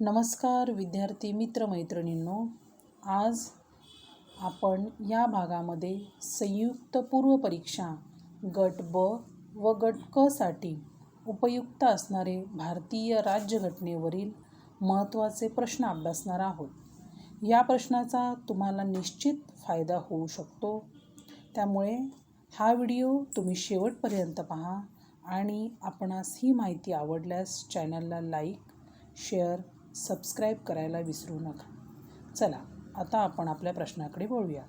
नमस्कार विद्यार्थी मित्रमैत्रिणींनो. आज आपण या भागामध्ये संयुक्त पूर्व परीक्षा गट ब व गट क साठी उपयुक्त असणारे भारतीय राज्यघटनेवरील महत्त्वाचे प्रश्न अभ्यासणार आहोत. या प्रश्नाचा तुम्हाला निश्चित फायदा होऊ शकतो. त्यामुळे हा व्हिडिओ तुम्ही शेवटपर्यंत पहा आणि आपणास ही माहिती आवडल्यास चॅनलला लाईक शेअर सबस्क्राईब करायला विसरू नका. चला आता आपण आपल्या प्रश्नाकडे वळूया.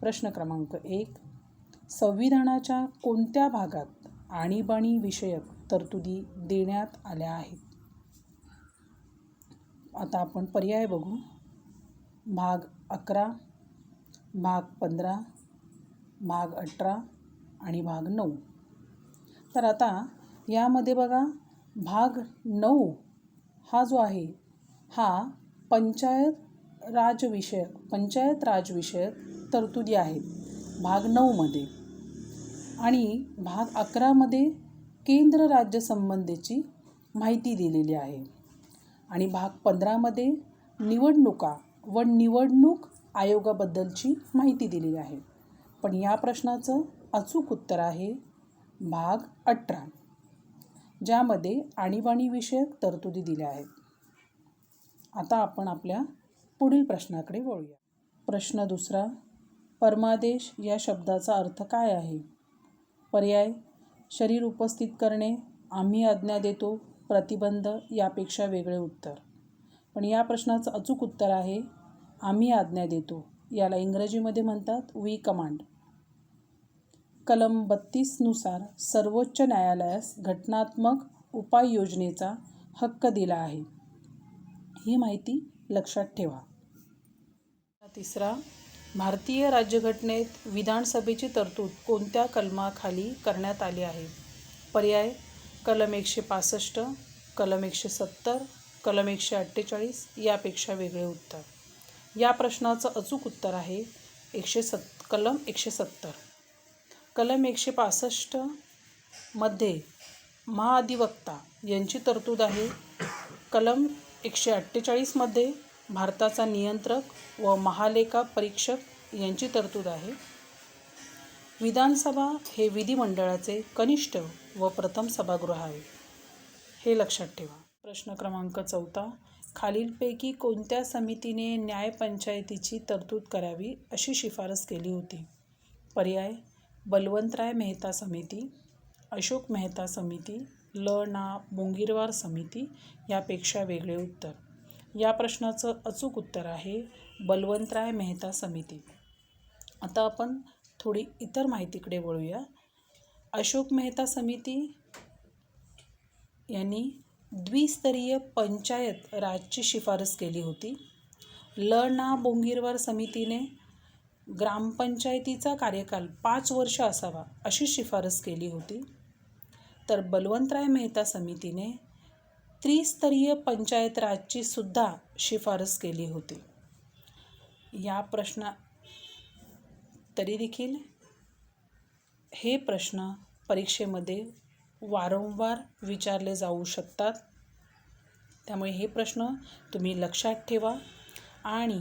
प्रश्न क्रमांक एक संविधानाच्या कोणत्या भागात आणीबाणी विषयक तरतुदी देण्यात आल्या आहेत? आता आपण पर्याय बघू. भाग अकरा भाग पंधरा भाग अठरा आणि भाग नऊ. तर आता यामध्ये बघा भाग नऊ हा जो आहे हा पंचायत राजविषयक पंचायत राजविषयक तरतुदी आहेत. भाग नऊमध्ये आणि भाग अकरामध्ये केंद्र राज्य संबंधीची माहिती दिलेली आहे. आणि भाग पंधरामध्ये निवडणुका व निवडणूक आयोगाबद्दलची माहिती दिलेली आहे. पण या प्रश्नाचं अचूक उत्तर आहे भाग अठरा ज्यामध्ये आणीबाणीविषयक तरतुदी दिल्या आहेत. आता आपण आपल्या पुढील प्रश्नाकडे वळूया. प्रश्न दुसरा परमादेश या शब्दाचा अर्थ काय आहे? पर्याय शरीर उपस्थित करणे आम्ही आज्ञा देतो प्रतिबंध यापेक्षा वेगळे उत्तर. पण या प्रश्नाचं अचूक उत्तर आहे आम्ही आज्ञा देतो. याला इंग्रजीमध्ये म्हणतात वी कमांड. कलम बत्तीसनुसार सर्वोच्च न्यायालयास घटनात्मक उपाययोजनेचा हक्क दिला आहे. ही माहिती लक्षात ठेवा. तिसरा भारतीय राज्यघटनेत विधानसभेची तरतूद कोणत्या कलमाखाली करण्यात आली आहे? पर्याय कलम एकशे पासष्ट कलम एकशे सत्तर कलम एकशे अठ्ठेचाळीस यापेक्षा वेगळे उत्तर. या प्रश्नाचं अचूक उत्तर आहे एकशे सत् कलम एकशे सत्तर. कलम एकशे पासष्टमध्ये महाधिवक्ता यांची तरतूद आहे. कलम एकशे अठ्ठेचाळीसमध्ये भारताचा नियंत्रक व महालेखा परीक्षक यांची तरतूद आहे. विधानसभा हे विधिमंडळाचे कनिष्ठ व प्रथम सभागृह आहे. हे लक्षात ठेवा. प्रश्न क्रमांक चौथा खालीलपैकी कोणत्या समितीने न्यायपंचायतीची तरतूद करावी अशी शिफारस केली होती? पर्याय बलवंतराय मेहता समिती अशोक मेहता समिती ल ना बोंगीरवार समिती यापेक्षा वेगळे उत्तर. या प्रश्नाचं अचूक उत्तर आहे बलवंतराय मेहता समिती. आता आपण थोडी इतर माहितीकडे वळूया. अशोक मेहता समिती यांनी द्विस्तरीय पंचायत राजची शिफारस केली होती. ल ना बोंगीरवार समितीने ग्रामपंचायतीचा कार्यकाल पाच वर्ष असावा अशी शिफारस केली होती. तर बलवंतराय मेहता समितीने त्रिस्तरीय पंचायत राजची सुद्धा शिफारस केली होती. या प्रश्न तरी देखील हे प्रश्न परीक्षेमध्ये वारंवार विचारले जाऊ शकतात. त्यामुळे हे प्रश्न तुम्ही लक्षात ठेवा आणि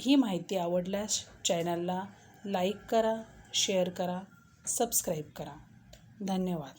ही माहिती आवडल्यास चॅनलला लाईक करा शेअर करा सबस्क्राईब करा. धन्यवाद.